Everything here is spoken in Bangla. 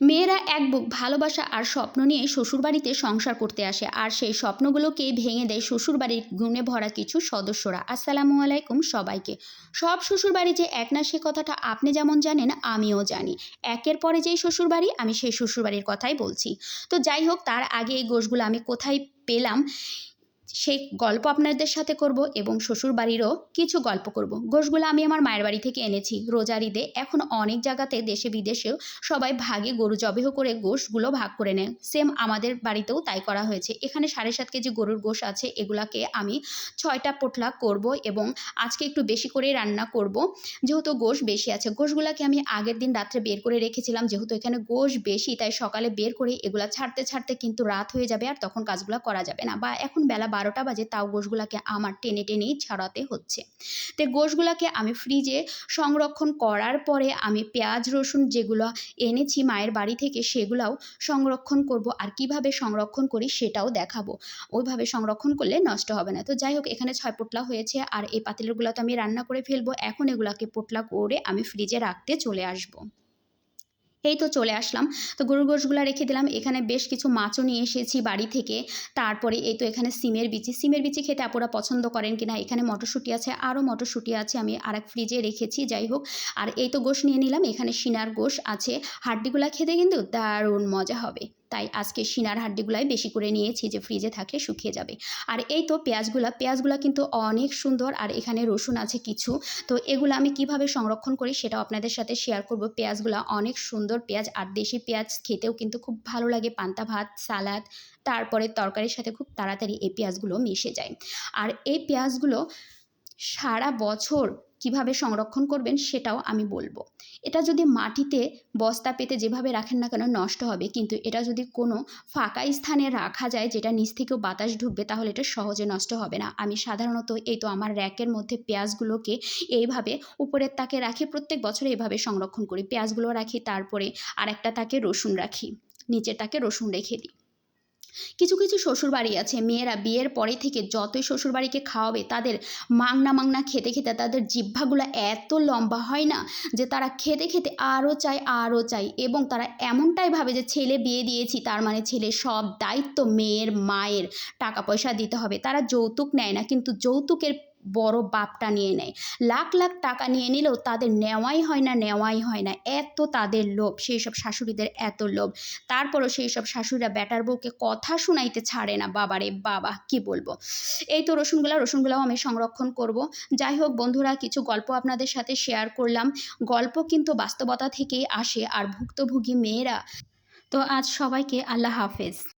মেয়েরা এক বুক ভালোবাসা আর স্বপ্ন নিয়ে শ্বশুরবাড়িতে সংসার করতে আসে, আর সেই স্বপ্নগুলোকে ভেঙে দেয় শ্বশুরবাড়ির গুণে ভরা কিছু সদস্যরা। আসসালামু আলাইকুম সবাইকে। সব শ্বশুরবাড়ি যে এক না সে কথাটা আপনি যেমন জানেন, আমিও জানি। একের পরে যেই শ্বশুরবাড়ি, আমি সেই শ্বশুরবাড়ির কথাই বলছি। তো যাই হোক, তার আগে এই গোশগুলো আমি কোথায় পেলাম সেই গল্প আপনাদের সাথে করব এবং শ্বশুর বাড়িরও কিছু গল্প করব। গোশগুলো আমি আমার মায়ের বাড়ি থেকে এনেছি। রোজার ঈদে এখন অনেক জায়গাতে দেশে বিদেশেও সবাই ভাগে গরু জবেহ করে গোশগুলো ভাগ করে নেয়। সেম আমাদের বাড়িতেও তাই করা হয়েছে। এখানে সাড়ে সাত কেজি গরুর গোশ আছে। এগুলাকে আমি ছয়টা পোটলা করব এবং আজকে একটু বেশি করে রান্না করব। যেহেতু গোশ বেশি আছে, গোশগুলোকে আমি আগের দিন রাত্রে বের করে রেখেছিলাম। যেহেতু এখানে গোশ বেশি, তাই সকালে বের করে এগুলা ছাড়তে ছাড়তে কিন্তু রাত হয়ে যাবে আর তখন কাজগুলো করা যাবে না বা এখন বেলা বারোটা বাজে তাও গোশগুলোকে আমার টেনে টেনেই ছাড়াতে হচ্ছে। তো গোশগুলোকে আমি ফ্রিজে সংরক্ষণ করার পরে আমি পেঁয়াজ, রসুন যেগুলো এনেছি মায়ের বাড়ি থেকে সেগুলাও সংরক্ষণ করব আর কীভাবে সংরক্ষণ করি সেটাও দেখাবো। ওইভাবে সংরক্ষণ করলে নষ্ট হবে না। তো যাই হোক, এখানে ছয় পোটলা হয়েছে আর এই পাতিলগুলো তো আমি রান্না করে ফেলব। এখন এগুলাকে পোটলা করে আমি ফ্রিজে রাখতে চলে আসব। এই তো চলে আসলাম। তো গরুর গোশগুলো রেখে দিলাম। এখানে বেশ কিছু মাছও নিয়ে এসেছি বাড়ি থেকে। তারপরে এই তো এখানে সিমের বিচি। সিমের বিচি খেতে আপুরা পছন্দ করেন কিনা? এখানে মটরশুঁটি আছে, আরও মটরশুঁটি আছে আমি আর এক ফ্রিজে রেখেছি, যাই হোক। আর এই তো গোশ নিয়ে নিলাম। এখানে সিনার গোশ আছে। হাড্ডিগুলা খেতে কিন্তু দারুণ মজা হবে। তাই আজকে সিনার হাড্ডিগুলাই বেশি করে নিয়েছি যে ফ্রিজে থাকলে শুকিয়ে যাবে। আর এই তো পেঁয়াজগুলা পেঁয়াজগুলা কিন্তু অনেক সুন্দর আর এখানে রসুন আছে কিছু। তো এগুলো আমি কীভাবে সংরক্ষণ করি সেটাও আপনাদের সাথে শেয়ার করব। পেঁয়াজগুলো অনেক সুন্দর পেঁয়াজ আর দেশি পেঁয়াজ খেতেও কিন্তু খুব ভালো লাগে, পান্তা ভাত, সালাদ, তারপরে তরকারির সাথে খুব তাড়াতাড়ি এই পেঁয়াজগুলো মিশে যায়। আর এই পেঁয়াজগুলো সারা বছর কীভাবে সংরক্ষণ করবেন সেটাও আমি বলব। এটা যদি মাটিতে বস্তা পেতে যেভাবে রাখেন না কেন নষ্ট হবে। কিন্তু এটা যদি কোনো ফাঁকা স্থানে রাখা যায় যেটা নিচ থেকেও বাতাস ঢুকবে, তাহলে এটা সহজে নষ্ট হবে না। আমি সাধারণত এই তো আমার র্যাকের মধ্যে পেঁয়াজগুলোকে এইভাবে উপরের তাকে রাখি, প্রত্যেক বছর এইভাবে সংরক্ষণ করি। পেঁয়াজগুলো রাখি, তারপরে আরেকটা তাকে রসুন রাখি, নিচের তাকে রসুন রেখে দিই। কিছু কিছু শ্বশুরবাড়ি আছে। মেয়েরা বিয়ের পরে থেকে যতই শ্বশুরবাড়িকে খাওয়াবে, তাদের মাংনা মাংনা খেতে খেতে তাদের জিহ্বাগুলো এত লম্বা হয় না যে তারা খেতে খেতে আরও চায়, আরও চাই এবং তারা এমনটাই ভাবে যে, ছেলে বিয়ে দিয়েছি, তার মানে ছেলে সব দায়িত্ব মেয়ের, মায়ের টাকা পয়সা দিতে হবে। তারা যৌতুক নেয় না, কিন্তু যৌতুকের বড় বাপটা নিয়ে নেয়। লাখ লাখ টাকা নিয়ে নিলেও তাদের নেওয়াই হয় না, নেওয়াই হয় না। এত তাদের লোভ সেই সব শাশুড়িদের এত লোভ। তারপরও সেই সব শাশুড়িরা ব্যাটার বউকে কথা শোনাইতে ছাড়ে না। বাবারে বাবা, কি বলব? এই তো রসুনগুলা, রসুনগুলাও আমি সংরক্ষণ করব। যাই হোক বন্ধুরা, কিছু গল্প আপনাদের সাথে শেয়ার করলাম। গল্প কিন্তু বাস্তবতা থেকেই আসে, আর ভুক্তভোগী মেয়েরা। তো আজ সবাইকে আল্লাহ হাফেজ।